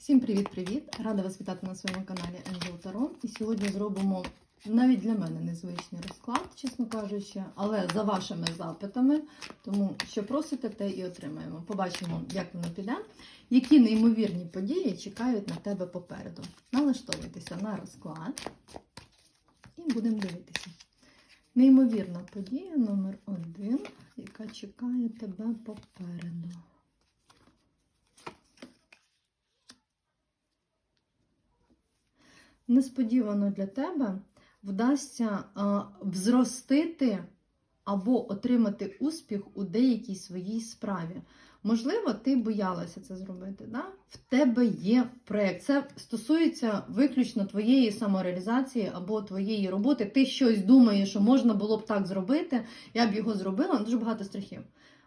Всім привіт-привіт! Рада вас вітати на своєму каналі Angel Таро. І сьогодні зробимо навіть для мене незвичний розклад, чесно кажучи, але за вашими запитами. Тому що просите, те і отримаємо. Побачимо, як воно піде. Які неймовірні події чекають на тебе попереду. Налаштовуйтеся на розклад і будемо дивитися. Неймовірна подія номер один, яка чекає тебе попереду. Несподівано для тебе вдасться взростити або отримати успіх у деякій своїй справі. Можливо, ти боялася це зробити. Да? В тебе є проєкт. Це стосується виключно твоєї самореалізації або твоєї роботи. Ти щось думаєш, що можна було б так зробити, я б його зробила, дуже багато страхів.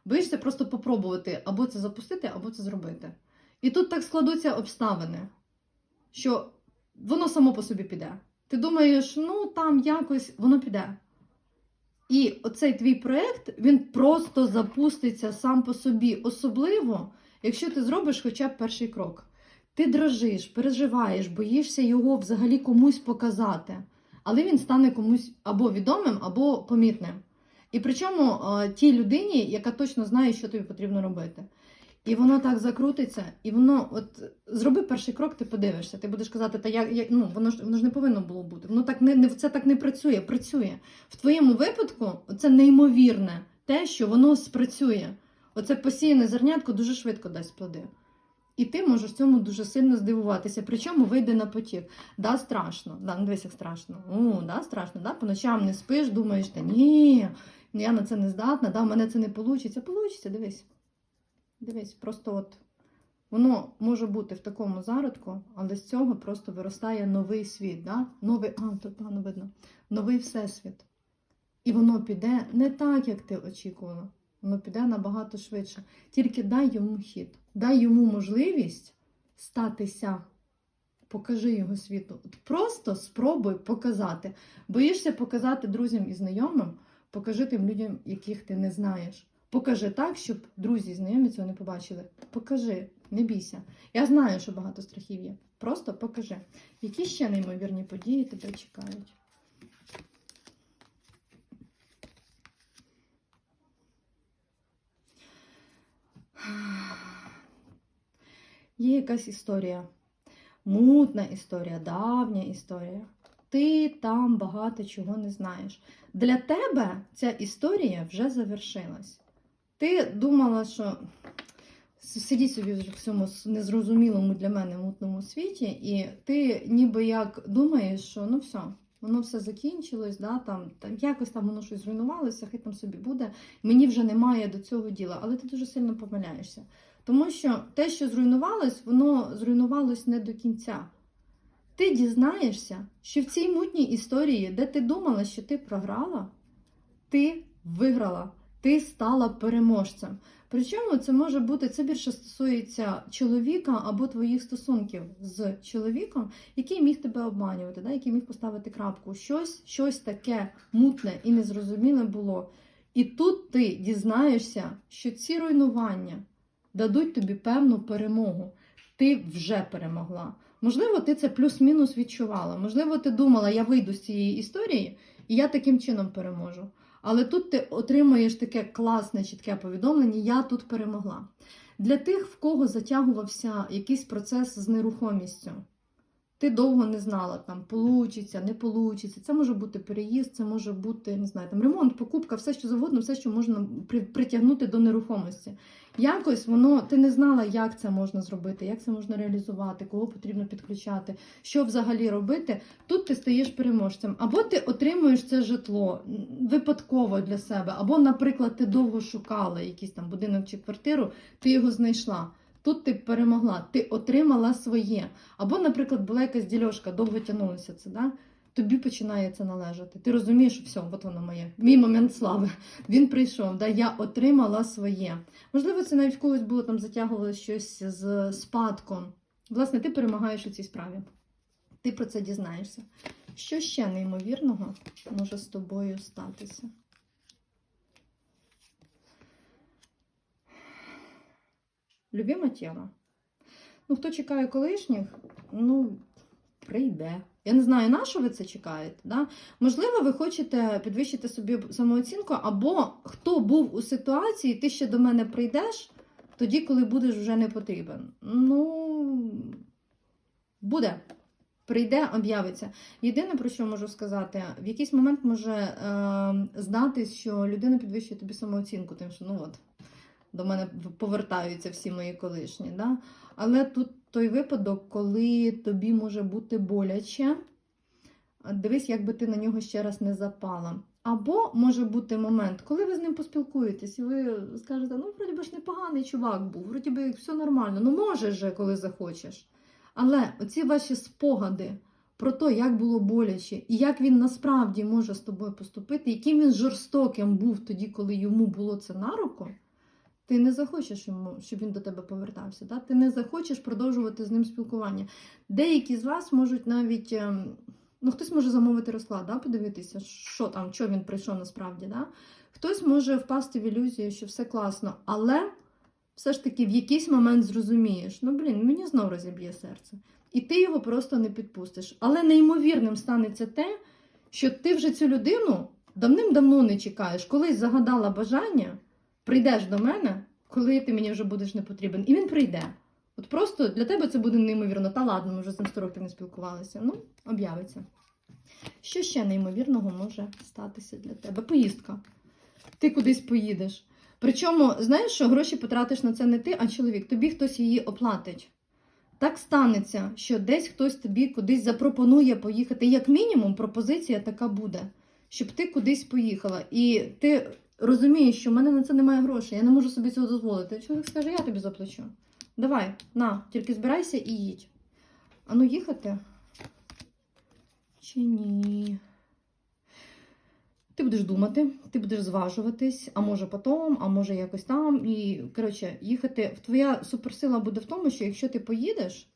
Боїшся просто попробувати або це запустити, або це зробити. І тут так складуться обставини, що воно само по собі піде. Ти думаєш, ну там якось воно піде. І оцей твій проєкт, він просто запуститься сам по собі, особливо, якщо ти зробиш хоча б перший крок. Ти дрожиш, переживаєш, боїшся його взагалі комусь показати, але він стане комусь або відомим, або помітним. І причому тій людині, яка точно знає, що тобі потрібно робити. І воно так закрутиться, і воно, от зроби перший крок, ти подивишся. Ти будеш казати, та я, я ну воно ж воно ж не повинно було бути. Воно так не, не це так не працює. Працює в твоєму випадку. Це неймовірне те, що воно спрацює. Оце посіяне зернятко дуже швидко дасть плоди. І ти можеш цьому дуже сильно здивуватися. Причому вийде на потік. Да, страшно. Да, ну дивись, як страшно. О, да, страшно. Да? По ночам не спиш, думаєш, та ні, я на це не здатна, да, в мене це не вийде. Получиться, дивись. Дивись, просто от воно може бути в такому зародку, але з цього просто виростає новий світ. Да? Новий, а, тут погано видно, новий всесвіт. І воно піде не так, як ти очікувала. Воно піде набагато швидше. Тільки дай йому хід, дай йому можливість статися. Покажи його світу. От Просто спробуй показати. Боїшся показати друзям і знайомим, покажи тим людям, яких ти не знаєш. Покажи так, щоб друзі і знайомі цього не побачили. Покажи, не бійся. Я знаю, що багато страхів є. Просто покажи. Які ще неймовірні події тебе чекають? Є якась історія. Мутна історія, давня історія. Ти там багато чого не знаєш. Для тебе ця історія вже завершилась. Ти думала, що сидіть собі в цьому незрозумілому для мене мутному світі, і ти ніби як думаєш, що ну все, воно все закінчилось, да, там, там якось там воно щось зруйнувалося, хай там собі буде. Мені вже немає до цього діла, але ти дуже сильно помиляєшся. Тому що те, що зруйнувалось, воно зруйнувалось не до кінця. Ти дізнаєшся, що в цій мутній історії, де ти думала, що ти програла, ти виграла ти стала переможцем. Причому це може бути, це більше стосується чоловіка або твоїх стосунків з чоловіком, який міг тебе обманювати, да, який міг поставити крапку. Щось, щось таке мутне і незрозуміле було. І тут ти дізнаєшся, що ці руйнування дадуть тобі певну перемогу. Ти вже перемогла. Можливо, ти це плюс-мінус відчувала. Можливо, ти думала, я вийду з цієї історії, і я таким чином переможу. Але тут ти отримуєш таке класне, чітке повідомлення Я тут перемогла. Для тих, в кого затягувався якийсь процес з нерухомістю. Ти довго не знала, там получиться, не получиться. Це може бути переїзд, це може бути не знаю, там ремонт, покупка, все що завгодно, все, що можна притягнути до нерухомості. Якось воно ти не знала, як це можна зробити, як це можна реалізувати, кого потрібно підключати, що взагалі робити. Тут ти стаєш переможцем, або ти отримуєш це житло випадково для себе, або, наприклад, ти довго шукала якийсь там будинок чи квартиру, ти його знайшла. Тут ти перемогла, ти отримала своє. Або, наприклад, була якась дільошка, довго тягнулося це. Да? Тобі починає це належати. Ти розумієш, що все, от воно моє. Мій момент слави. Він прийшов, да, я отримала своє. Можливо, це навіть в когось було там затягувалося щось з спадком. Власне, ти перемагаєш у цій справі. Ти про це дізнаєшся. Що ще неймовірного може з тобою статися? Любима тема. Ну, хто чекає колишніх, ну, прийде. Я не знаю, на що ви це чекаєте. Да? Можливо, ви хочете підвищити собі самооцінку, або хто був у ситуації, ти ще до мене прийдеш тоді, коли будеш вже не потрібен. Ну, буде. Прийде, об'явиться. Єдине, про що можу сказати, в якийсь момент може е, здатись, що людина підвищує тобі самооцінку, тим, що ну от, до мене повертаються всі мої колишні. Да? Але тут той випадок, коли тобі може бути боляче, дивись, як би ти на нього ще раз не запала. Або може бути момент, коли ви з ним поспілкуєтесь, і ви скажете, ну, вроді би ж непоганий чувак був, вроді би все нормально, ну можеш же, коли захочеш. Але оці ваші спогади про те, як було боляче, і як він насправді може з тобою поступити, яким він жорстоким був тоді, коли йому було це на руку, ти не захочеш йому, щоб він до тебе повертався. Да? Ти не захочеш продовжувати з ним спілкування. Деякі з вас можуть навіть. ем, Ну, хтось може замовити розклад, да? подивитися, що там, що він прийшов насправді. Да? Хтось може впасти в ілюзію, що все класно, але все ж таки в якийсь момент зрозумієш, ну блін, мені знов розіб'є серце. І ти його просто не підпустиш. Але неймовірним станеться те, що ти вже цю людину давним-давно не чекаєш. Колись загадала бажання, прийдеш до мене, коли ти мені вже будеш не потрібен. І він прийде. От просто для тебе це буде неймовірно. Та ладно, ми вже з ним 100 років не спілкувалися. Ну, об'явиться. Що ще неймовірного може статися для тебе? Поїздка. Ти кудись поїдеш. Причому, знаєш, що гроші потратиш на це не ти, а чоловік. Тобі хтось її оплатить. Так станеться, що десь хтось тобі кудись запропонує поїхати. Як мінімум, пропозиція така буде, щоб ти кудись поїхала. І ти розумієш, що в мене на це немає грошей, я не можу собі цього дозволити. Чоловік скаже, я тобі заплачу. Давай, на, тільки збирайся і їдь. А ну їхати? Чи ні? Ти будеш думати, ти будеш зважуватись, а може потім, а може якось там. І, коротше, їхати. Твоя суперсила буде в тому, що якщо ти поїдеш,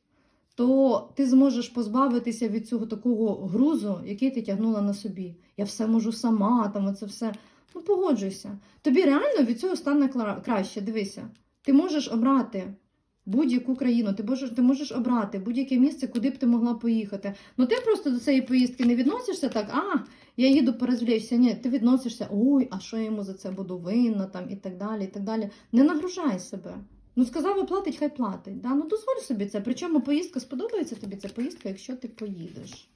то ти зможеш позбавитися від цього такого грузу, який ти тягнула на собі. Я все можу сама, там оце все. Ну, погоджуйся. Тобі реально від цього стане краще. Дивися, ти можеш обрати будь-яку країну, ти можеш, ти можеш обрати будь-яке місце, куди б ти могла поїхати. Ну ти просто до цієї поїздки не відносишся так, а я їду порозвлечься. Ні, ти відносишся, ой, а що я йому за це буду винна, там і так далі. і так далі. Не нагружай себе. Ну, сказав, оплатить, хай платить. Да? Ну, дозволь собі це. Причому поїздка сподобається тобі ця поїздка, якщо ти поїдеш.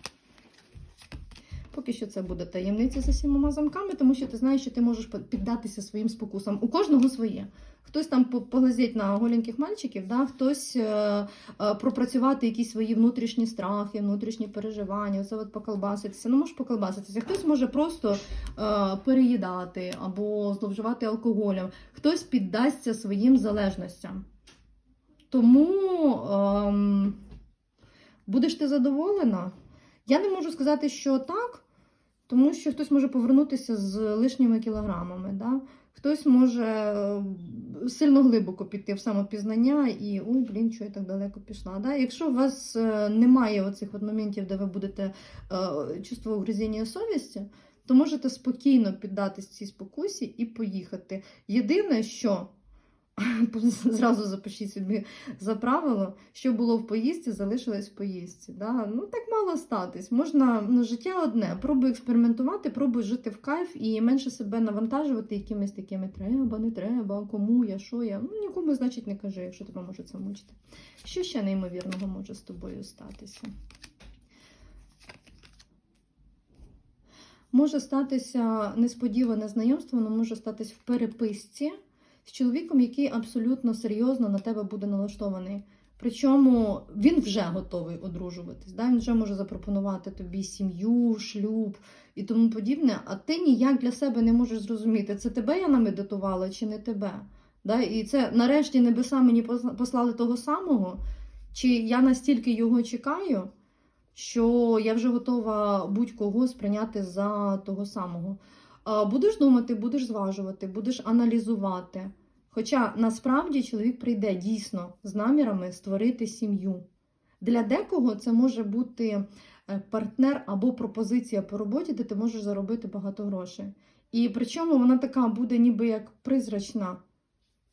Поки що це буде таємниця за сімома замками, тому що ти знаєш, що ти можеш піддатися своїм спокусам. У кожного своє. Хтось там по- поглазіть на голеньких мальчиків, да? хтось е, е, пропрацювати якісь свої внутрішні страхи, внутрішні переживання, оце от поколбаситися. Ну, може поколбаситися. Хтось може просто е, переїдати або зловживати алкоголем, хтось піддасться своїм залежностям. Тому ем, будеш ти задоволена? Я не можу сказати, що так, тому що хтось може повернутися з лишніми кілограмами. Да? Хтось може е, сильно глибоко піти в самопізнання і ой, блін, що я так далеко пішла. Да? Якщо у вас е, немає оцих от моментів, де ви будете е, чувство угризіння совісті, то можете спокійно піддатись цій спокусі і поїхати. Єдине, що зразу запишіть собі за правило, що було в поїздці, залишилось в поїздці. Да? Ну так мало статись. Можна ну, життя одне. Пробуй експериментувати, пробуй жити в кайф і менше себе навантажувати якимись такими треба, не треба, кому я, що я. Ну нікому, значить, не кажи, якщо тебе може це мучити. Що ще неймовірного може з тобою статися? Може статися несподіване знайомство, воно може статись в переписці з чоловіком, який абсолютно серйозно на тебе буде налаштований. Причому він вже готовий одружуватись. Да? Він вже може запропонувати тобі сім'ю, шлюб і тому подібне, а ти ніяк для себе не можеш зрозуміти, це тебе я намедитувала чи не тебе. Да? І це нарешті небеса мені послали того самого, чи я настільки його чекаю, що я вже готова будь-кого сприйняти за того самого. Будеш думати, будеш зважувати, будеш аналізувати. Хоча насправді чоловік прийде дійсно з намірами створити сім'ю. Для декого це може бути е, партнер або пропозиція по роботі, де ти можеш заробити багато грошей. І причому вона така буде ніби як призрачна,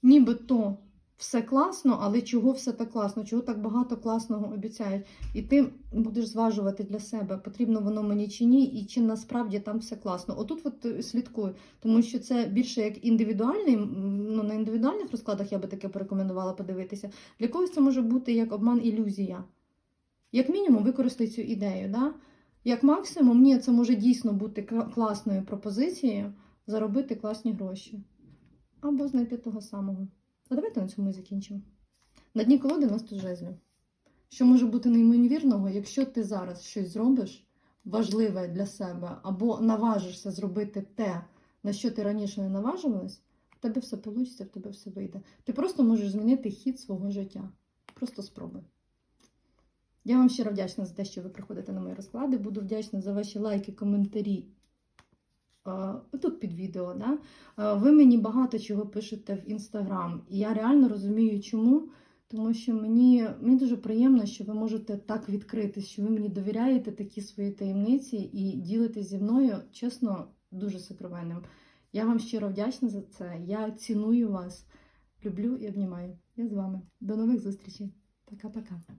ніби то все класно, але чого все так класно, чого так багато класного обіцяють. І ти будеш зважувати для себе, потрібно воно мені чи ні, і чи насправді там все класно. Отут от е, слідкуй, тому що це більше як індивідуальний, ну на індивідуальних розкладах я би таке порекомендувала подивитися. Для когось це може бути як обман ілюзія. Як мінімум, використай цю ідею. Да? Як максимум, ні, це може дійсно бути класною пропозицією заробити класні гроші. Або знайти того самого. А давайте на цьому і закінчимо. На дні колоди нас тут жезлів. Що може бути неймовірного, якщо ти зараз щось зробиш важливе для себе, або наважишся зробити те, на що ти раніше не наважувалась, в тебе все вийде, в тебе все вийде. Ти просто можеш змінити хід свого життя. Просто спробуй. Я вам щиро вдячна за те, що ви приходите на мої розклади. Буду вдячна за ваші лайки, коментарі. Е, Тут під відео, да? Е, ви мені багато чого пишете в інстаграм, і я реально розумію, чому. Тому що мені, мені дуже приємно, що ви можете так відкритись, що ви мені довіряєте такі свої таємниці і ділитесь зі мною, чесно, дуже сокровенним. Я вам щиро вдячна за це. Я ціную вас, люблю і обнімаю. Я з вами. До нових зустрічей. Пока-пока.